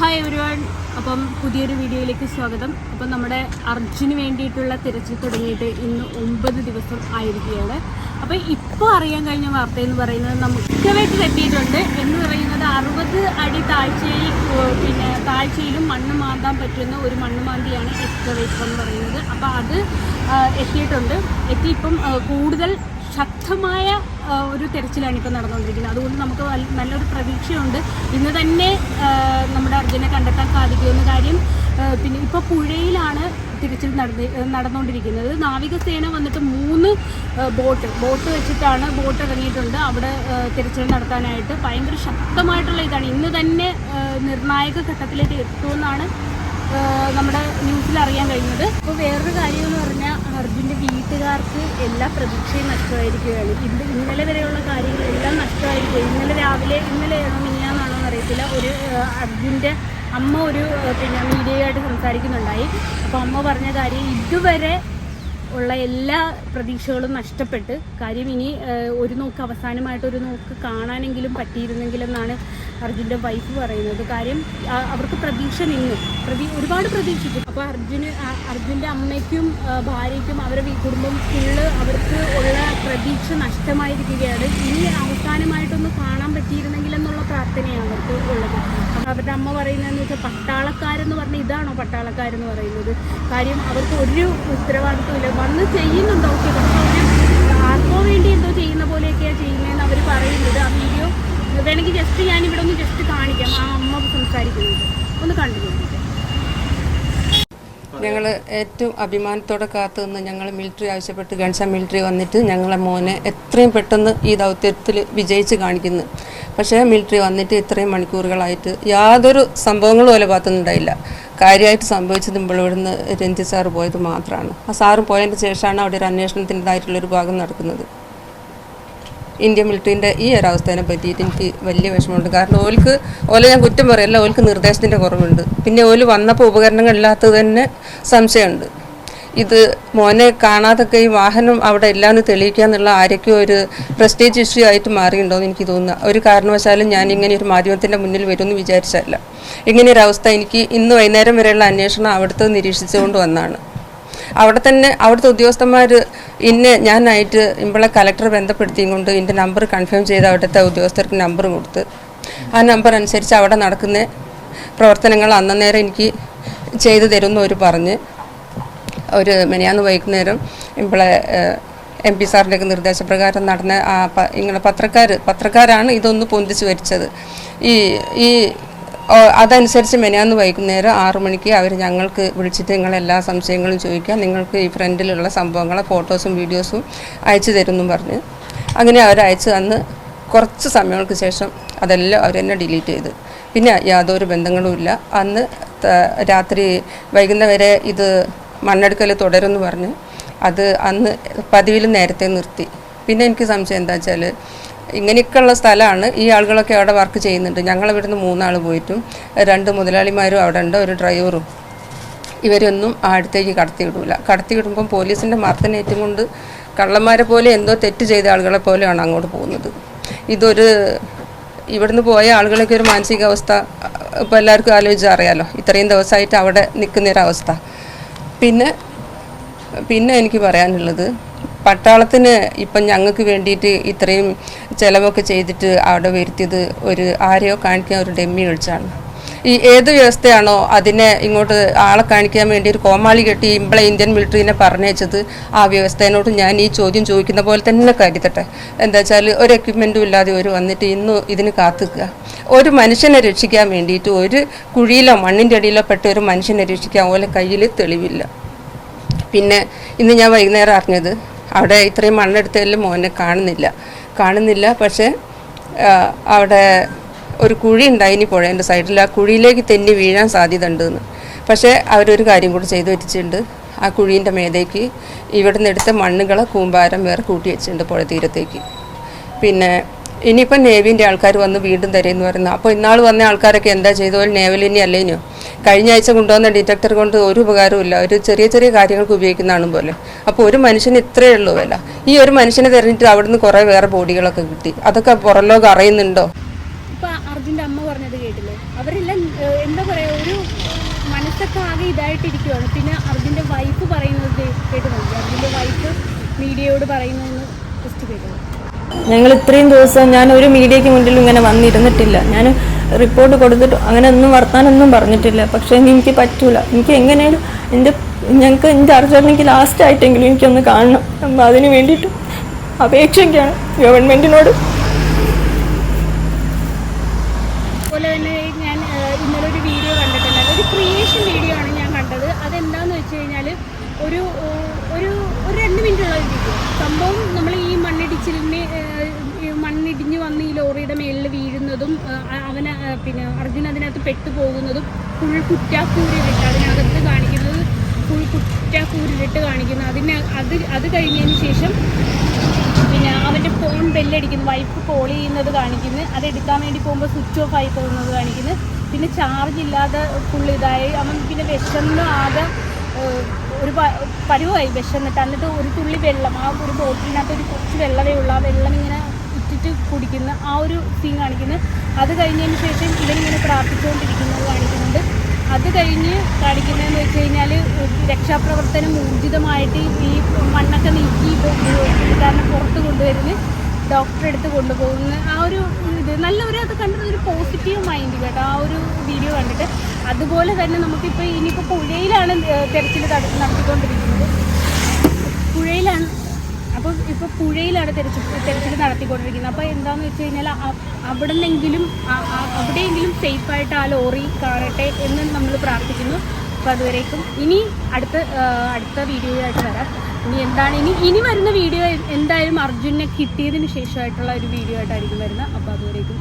Hi everyone അപ്പം പുതിയൊരു വീഡിയോയിലേക്ക് സ്വാഗതം. അപ്പം നമ്മുടെ അർജുന് വേണ്ടിയിട്ടുള്ള തിരച്ചിൽ തുടങ്ങിയിട്ട് ഇന്ന് ഒമ്പത് ദിവസം ആയിരിക്കുകയാണ്. അപ്പം ഇപ്പോൾ അറിയാൻ കഴിഞ്ഞ വാർത്ത എന്ന് പറയുന്നത് നമുക്ക് വെച്ച് എത്തിയിട്ടുണ്ട് എന്ന് പറയുന്നത് അറുപത് അടി താഴ്ചയിൽ പിന്നെ താഴ്ചയിലും മണ്ണ് മാന്താൻ പറ്റുന്ന ഒരു മണ്ണ് മാന്തിയാണ് എക്സ്കവേറ്റർ എന്ന് പറയുന്നത്. അപ്പം അത് എത്തിയിട്ടുണ്ട്. എത്തി ഇപ്പം കൂടുതൽ ശക്തമായ ഒരു തെരച്ചിലാണ് ഇപ്പോൾ നടന്നുകൊണ്ടിരിക്കുന്നത്. അതുകൊണ്ട് നമുക്ക് നല്ലൊരു പ്രതീക്ഷയുണ്ട്. ഇന്ന് തന്നെ നമ്മുടെ അർജുനെ കണ്ടെത്താൻ സാധിക്കുമെന്ന കാര്യം പിന്നെ ഇപ്പോൾ പുഴയിലാണ് തിരച്ചിൽ നടന്ന് നടന്നുകൊണ്ടിരിക്കുന്നത്. നാവികസേന വന്നിട്ട് മൂന്ന് ബോട്ട് ബോട്ട് വെച്ചിട്ടാണ് ബോട്ട് ഇറങ്ങിയിട്ടുണ്ട്. അവിടെ തിരച്ചിൽ നടത്താനായിട്ട്. ഭയങ്കര ശക്തമായിട്ടുള്ള ഇതാണ്. ഇന്ന് തന്നെ നിർണായക ഘട്ടത്തിലേക്ക് എത്തുമെന്നാണ് നമ്മുടെ ന്യൂസിൽ അറിയാൻ കഴിഞ്ഞത്. അപ്പോൾ വേറൊരു കാര്യം എന്ന് പറഞ്ഞാൽ അർജുന്റെ വീട്ടുകാർക്ക് എല്ലാ പ്രതീക്ഷയും നഷ്ടമായിരിക്കുകയാണ്. ഇന്ന് ഇന്നലെ വരെയുള്ള കാര്യങ്ങളെല്ലാം നഷ്ടമായിരിക്കും ഇന്നലെ രാവിലെ ഇന്നലെയാണോ മിനിയാന്നാണോ എന്നറിയത്തില്ല. ഒരു അർജുന്റെ അമ്മ ഒരു പിന്നെ മീഡിയയായിട്ട് സംസാരിക്കുന്നുണ്ടായി. അപ്പോൾ അമ്മ പറഞ്ഞ കാര്യം ഇതുവരെ ഉള്ള എല്ലാ പ്രതീക്ഷകളും നഷ്ടപ്പെട്ട് കാര്യം ഇനി ഒരു നോക്ക് അവസാനമായിട്ട് ഒരു നോക്ക് കാണാനെങ്കിലും പറ്റിയിരുന്നെങ്കിലെന്നാണ് അർജുന്റെ വൈഫ് പറയുന്നത്. കാര്യം അവർക്ക് പ്രതീക്ഷ നിന്നു. പ്രതി ഒരുപാട് പ്രതീക്ഷിക്കും അപ്പോൾ അർജുന് അർജുന്റെ അമ്മയ്ക്കും ഭാര്യയ്ക്കും അവരുടെ കുടുംബം ഫുള്ള് അവർക്ക് ഉള്ള പ്രതീക്ഷ നഷ്ടമായിരിക്കുകയാണ്. ഇനി അവസാനമായിട്ടൊന്ന് കാണാൻ പറ്റിയിരുന്നെങ്കിലെന്നുള്ള പ്രാർത്ഥനയാണ് അവർക്ക് ഉള്ളത്. അവരുടെ അമ്മ പറയുന്നതെന്ന് വെച്ചാൽ പട്ടാളക്കാരെന്ന് പറഞ്ഞാൽ ഇതാണോ പട്ടാളക്കാരെന്ന് പറയുന്നത്? കാര്യം അവർക്ക് ഒരു ഉത്തരവാദിത്വമില്ല. വന്ന് ചെയ്യുന്നുണ്ട്? ഓക്കെ ആർക്കോ വേണ്ടി എന്തോ ചെയ്യുന്ന പോലെയൊക്കെയാണ് ചെയ്യുന്നതെന്ന് അവർ പറയുന്നത്. ആ വീഡിയോ വേണമെങ്കിൽ ജസ്റ്റ് ഞാൻ ഇവിടെ ഒന്ന് ജസ്റ്റ് കാണിക്കാം. ആ അമ്മ സംസാരിക്കുന്നത് ഒന്ന് കണ്ടു ഞങ്ങൾ ഏറ്റവും അഭിമാനത്തോടെ കാത്തു നിന്ന് ഞങ്ങൾ മിലിറ്ററി ആവശ്യപ്പെട്ട് ഗൺസ മിലിറ്ററി വന്നിട്ട് ഞങ്ങളെ മോനെ എത്രയും പെട്ടെന്ന് ഈ ദൗത്യത്തിൽ വിജയിച്ച് കാണിക്കുന്നു. പക്ഷേ മിലിറ്ററി വന്നിട്ട് ഇത്രയും മണിക്കൂറുകളായിട്ട് യാതൊരു സംഭവങ്ങളും പോലെ ഭാഗത്തുനിന്നുണ്ടായില്ല. കാര്യമായിട്ട് സംഭവിച്ചത് ഇവിടുന്ന് രഞ്ജിത് സാറ് പോയത് മാത്രമാണ് ആ സാറ് പോയതിന് ശേഷമാണ് അവിടെ ഒരു അന്വേഷണത്തിന്റെതായിട്ടുള്ളൊരു ഭാഗം നടക്കുന്നത്. ഇന്ത്യൻ മിലിറ്ററിന്റെ ഈ ഒരു അവസ്ഥയെ പറ്റിയിട്ട് എനിക്ക് വലിയ വിഷമമുണ്ട്. കാരണം ഓൽക്ക് ഓല ഞാൻ കുറ്റം പറയല്ല ഓൽക്ക് നിർദ്ദേശത്തിന്റെ കുറവുണ്ട്. പിന്നെ ഓൽ വന്നപ്പോൾ ഉപകരണങ്ങളില്ലാത്തത് തന്നെ സംശയമുണ്ട്. ഇത് മോനെ കാണാതൊക്കെ ഈ വാഹനം അവിടെ ഇല്ലാന്ന് തെളിയിക്കുക എന്നുള്ള ആരൊക്കെ ഒരു പ്രസ്റ്റേജ് ഇഷ്യൂ ആയിട്ട് മാറിയിട്ടുണ്ടോ എന്ന് എനിക്ക് തോന്നുന്നു. ഒരു കാരണവശാലും ഞാൻ ഇങ്ങനെ ഒരു മാധ്യമത്തിന്റെ മുന്നിൽ വരുമെന്ന് വിചാരിച്ചല്ല ഇങ്ങനെ അവസ്ഥ എനിക്ക് ഇന്ന് വൈകുന്നേരം വരെയുള്ള അന്വേഷണം അവിടുത്തെ നിരീക്ഷിച്ചുകൊണ്ട് വന്നാണ്. അവിടെ തന്നെ അവിടുത്തെ ഉദ്യോഗസ്ഥന്മാർ ഇന്നെ ഞാനായിട്ട് ഇമ്പളെ കലക്ടർ ബന്ധപ്പെടുത്തിയും കൊണ്ട് എന്റെ നമ്പർ കൺഫേം ചെയ്ത് അവിടുത്തെ ഉദ്യോഗസ്ഥർക്ക് നമ്പർ കൊടുത്ത്. ആ നമ്പർ അനുസരിച്ച് അവിടെ നടക്കുന്ന പ്രവർത്തനങ്ങൾ അന്നേരം എനിക്ക് ചെയ്തു തരുമെന്ന് അവർ പറഞ്ഞ്. ഒരു മിനിയാന്ന് വൈകുന്നേരം ഇവിടെ എം പി സാറിന്റെയൊക്കെ നിർദ്ദേശപ്രകാരം നടന്ന ആ ഇങ്ങനെ പത്രക്കാർ പത്രക്കാരാണ് ഇതൊന്ന് പൊന്തിച്ച് വരിച്ചത്. ഈ ഈ അതനുസരിച്ച് മെനയാന്ന് വൈകുന്നേരം ആറു മണിക്ക് അവർ ഞങ്ങൾക്ക് വിളിച്ചിട്ട് നിങ്ങൾ എല്ലാ സംശയങ്ങളും ചോദിക്കുക. നിങ്ങൾക്ക് ഈ ഫ്രണ്ടിലുള്ള സംഭവങ്ങളെ ഫോട്ടോസും വീഡിയോസും അയച്ചു തരുമെന്നും പറഞ്ഞ് അങ്ങനെ അവർ അയച്ചു തന്ന് കുറച്ച് സമയങ്ങൾക്ക് ശേഷം അതെല്ലാം അവർ തന്നെ ഡിലീറ്റ് ചെയ്ത്. പിന്നെ യാതൊരു ബന്ധങ്ങളുമില്ല. അന്ന് രാത്രി വൈകുന്നേരം വരെ ഇത് മണ്ണെടുക്കൽ തുടരുമെന്ന് പറഞ്ഞ് അത് അന്ന് പതിവിൽ നേരത്തെ നിർത്തി. പിന്നെ എനിക്ക് സംശയം എന്താ വെച്ചാൽ ഇങ്ങനെയൊക്കെയുള്ള സ്ഥലമാണ് ഈ ആളുകളൊക്കെ അവിടെ വർക്ക് ചെയ്യുന്നുണ്ട്. ഞങ്ങളിവിടുന്ന് മൂന്നാൾ പോയിട്ടും രണ്ട് മുതലാളിമാരും അവിടെ ഉണ്ട് ഒരു ഡ്രൈവറും ഇവരൊന്നും ആ അടുത്തേക്ക് കടത്തി കടത്തിവിടുമ്പം കടത്തി വിടുമ്പം പോലീസിന്റെ മർദ്ദനേറ്റും കൊണ്ട് കള്ളന്മാരെ പോലെ എന്തോ തെറ്റ് ചെയ്ത ആളുകളെ പോലെയാണ് അങ്ങോട്ട് പോകുന്നത്. ഇതൊരു ഇവിടുന്ന് പോയ ആളുകളൊക്കെ ഒരു മാനസികാവസ്ഥ ഇപ്പോൾ എല്ലാവർക്കും ആലോചിച്ച് അറിയാലോ. ഇത്രയും ദിവസമായിട്ട് അവിടെ നിൽക്കുന്നൊരവസ്ഥ പിന്നെ പിന്നെ എനിക്ക് പറയാനുള്ളത് പട്ടാളത്തിന് ഇപ്പം ഞങ്ങൾക്ക് വേണ്ടിയിട്ട് ഇത്രയും ചിലവൊക്കെ ചെയ്തിട്ട് അവിടെ വരുത്തിയത് ഒരു ആരെയോ കാണിക്കാൻ ഒരു ഡെമ്മി കളിച്ചാണ് ഈ ഏത് വ്യവസ്ഥയാണോ അതിനെ ഇങ്ങോട്ട് ആളെ കാണിക്കാൻ വേണ്ടി ഒരു കോമാളി കെട്ടി ഇമ്പളെ ഇന്ത്യൻ മിലിറ്ററിനെ പറഞ്ഞയച്ചത് ആ വ്യവസ്ഥേനോട് ഞാൻ ഈ ചോദ്യം ചോദിക്കുന്ന പോലെ തന്നെ കരുതട്ടെ. എന്താ വെച്ചാൽ ഒരു എക്യുപ്മെന്റും ഇല്ലാതെ ഒരു വന്നിട്ട് ഇന്ന് ഇതിന് കാത്തുക്കുക. ഒരു മനുഷ്യനെ രക്ഷിക്കാൻ വേണ്ടിയിട്ട് ഒരു കുഴിയിലോ മണ്ണിന്റെ അടിയിലോ പെട്ട ഒരു മനുഷ്യനെ രക്ഷിക്കാൻ പോലെ കയ്യിൽ തെളിവില്ല. പിന്നെ ഇന്ന് ഞാൻ വൈകുന്നേരം അറിഞ്ഞത് അവിടെ ഇത്രയും മണ്ണെടുത്തതിൽ മോനെ കാണുന്നില്ല. കാണുന്നില്ല പക്ഷേ അവിടെ ഒരു കുഴി ഉണ്ടായിനി പുഴേന്റെ സൈഡിൽ. ആ കുഴിയിലേക്ക് തെന്നി വീഴാൻ സാധ്യത ഉണ്ടെന്ന് പക്ഷേ അവരൊരു കാര്യം കൂടി ചെയ്തു വെച്ചിട്ടുണ്ട്. ആ കുഴീന്റെ മേതേക്ക് ഇവിടുന്ന് എടുത്ത മണ്ണുകളെ കൂമ്പാരം വേറെ കൂട്ടി വെച്ചിട്ടുണ്ട് പുഴ തീരത്തേക്ക്. പിന്നെ ഇനിയിപ്പം നേവിന്റെ ആൾക്കാർ വന്ന് വീണ്ടും തരുമെന്ന് പറയുന്നത് അപ്പോൾ ഇന്നാൾ വന്ന ആൾക്കാരൊക്കെ എന്താ ചെയ്തു ഒരു നേവലിനി അല്ലേനോ? കഴിഞ്ഞ ആഴ്ച കൊണ്ടുവന്ന ഡിറ്റക്ടർ കൊണ്ട് ഒരു ഉപകാരമില്ല ഒരു ചെറിയ ചെറിയ കാര്യങ്ങൾക്ക് ഉപയോഗിക്കുന്നതാണ് പോലെ. അപ്പോൾ ഒരു മനുഷ്യന് ഇത്രയേ ഉള്ളൂ വില. ഈ ഒരു മനുഷ്യനെ തെരഞ്ഞിട്ട് അവിടുന്ന് കുറേ വേറെ ബോഡികളൊക്കെ കിട്ടി. അതൊക്കെ പുറം ലോകം അറിയുന്നുണ്ടോ? ഇപ്പൊ അമ്മ പറഞ്ഞത് കേട്ടില്ലേ? അവരെല്ലാം എന്താ പറയാ ഒരു മനസ്സൊക്കെ ആകെ ഇതായിട്ടിരിക്കുവാണ്. പിന്നെ അർജുന്റെ വൈഫ് പറയുന്നത് കേട്ടു നോക്കി അർജുന്റെ വൈഫ് മീഡിയയോട് പറയുന്നതെന്ന് ജസ്റ്റ് കേട്ടു ഞങ്ങൾ ഇത്രയും ദിവസം ഞാൻ ഒരു മീഡിയയ്ക്ക് മുന്നിൽ ഇങ്ങനെ വന്നിരുന്നിട്ടില്ല. ഞാൻ റിപ്പോർട്ട് കൊടുത്തിട്ട് അങ്ങനെ ഒന്നും വർത്താനൊന്നും പറഞ്ഞിട്ടില്ല. പക്ഷേ എനിക്ക് പറ്റൂല. എനിക്ക് എങ്ങനെയാലും എന്റെ ഞങ്ങൾക്ക് എന്റെ അർജുനെങ്കിൽ ലാസ്റ്റ് ആയിട്ടെങ്കിലും എനിക്കൊന്ന് കാണണം. അതിന് വേണ്ടിയിട്ട് അപേക്ഷയ്ക്കാണ് ഗവൺമെന്റിനോട് അതുപോലെ തന്നെ ഞാൻ ഇന്നലെ ഒരു വീഡിയോ കണ്ടിട്ടുണ്ടായിരുന്നു ഒരു ക്രിയേഷൻ വീഡിയോ ആണ് ഞാൻ കണ്ടത്. അതെന്താന്ന് വെച്ച് കഴിഞ്ഞാൽ ഒരു ഒരു ഒരു രണ്ട് മിനിറ്റുള്ള ഒരു വീഡിയോ സംഭവം നമ്മൾ ഈ മണ്ണിടിച്ചിലിന് മണ്ണിടിഞ്ഞ് വന്ന് ഈ ലോറിയുടെ മേളിൽ വീഴുന്നതും അവന് പിന്നെ അർജുൻ അതിനകത്ത് പെട്ടുപോകുന്നതും ഫുൾ കുറ്റാക്കൂരിട്ട് അതിനകത്ത് കാണിക്കുന്നത് ഫുൾ കുറ്റാക്കൂരിട്ട് കാണിക്കുന്നത്. അതിന് അത് അത് കഴിഞ്ഞതിന് ശേഷം ബെല്ലടിക്കുന്നു വൈഫ് കോൾ ചെയ്യുന്നത് കാണിക്കുന്നു. അത് എടുക്കാൻ വേണ്ടി പോകുമ്പോൾ സ്വിച്ച് ഓഫ് ആയി പോകുന്നത് കാണിക്കുന്നു. പിന്നെ ചാർജ് ഇല്ലാതെ ഫുൾ ഇതായി. അവൻ പിന്നെ വിശന്ന് ആകെ ഒരു പരുവായി വിശന്നിട്ട്. എന്നിട്ട് ഒരു തുള്ളി വെള്ളം ആ ഒരു ബോട്ടിലിനകത്ത് ഒരു കുറച്ച് വെള്ളമേ ഉള്ളൂ. ആ വെള്ളം ഇങ്ങനെ ഇട്ടിട്ട് കുടിക്കുന്ന. ആ ഒരു സീൻ കാണിക്കുന്നു. അത് കഴിഞ്ഞതിന് ശേഷം ഇവനിങ്ങനെ പ്രാർത്ഥിച്ചുകൊണ്ടിരിക്കുന്നത് കാണിക്കുന്നുണ്ട്. അത് കഴിഞ്ഞ് കാണിക്കുന്നതെന്ന് വെച്ച് കഴിഞ്ഞാൽ രക്ഷാപ്രവർത്തനം ഊർജിതമായിട്ട് ഈ മണ്ണൊക്കെ നീക്കി കാരണം പുറത്ത് കൊണ്ടുവരുന്ന ഡോക്ടറെ അടുത്ത് കൊണ്ടുപോകുന്ന ആ ഒരു ഇത് നല്ലൊരു അത് കണ്ടത് ഒരു പോസിറ്റീവ് മൈൻഡ് കേട്ടോ. ആ ഒരു വീഡിയോ കണ്ടിട്ട്. അതുപോലെ തന്നെ നമുക്കിപ്പോൾ ഇനിയിപ്പോൾ പുഴയിലാണ് തെരച്ചിൽ നടത്തിക്കൊണ്ടിരിക്കുന്നത്. പുഴയിലാണ്. അപ്പോൾ ഇപ്പോൾ പുഴയിലാണ് തെരച്ചിൽ തെരച്ചിൽ നടത്തിക്കൊണ്ടിരിക്കുന്നത്. അപ്പോൾ എന്താണെന്ന് വെച്ച് കഴിഞ്ഞാൽ അവിടെ നിന്നെങ്കിലും അവിടെയെങ്കിലും സേഫായിട്ട് ആ ലോറി കാണട്ടെ എന്ന് നമ്മൾ പ്രാർത്ഥിക്കുന്നു. അപ്പോൾ അതുവരേക്കും ഇനി അടുത്ത അടുത്ത വീഡിയോ ആയിട്ട് വരാം. ഇനി എന്താണ് ഇനി ഇനി വരുന്ന വീഡിയോ എന്തായാലും അർജുനെ കിട്ടിയതിന് ശേഷമായിട്ടുള്ള ഒരു വീഡിയോ ആയിട്ടായിരിക്കും വരുന്നത്. അപ്പോൾ അതുവരേക്കും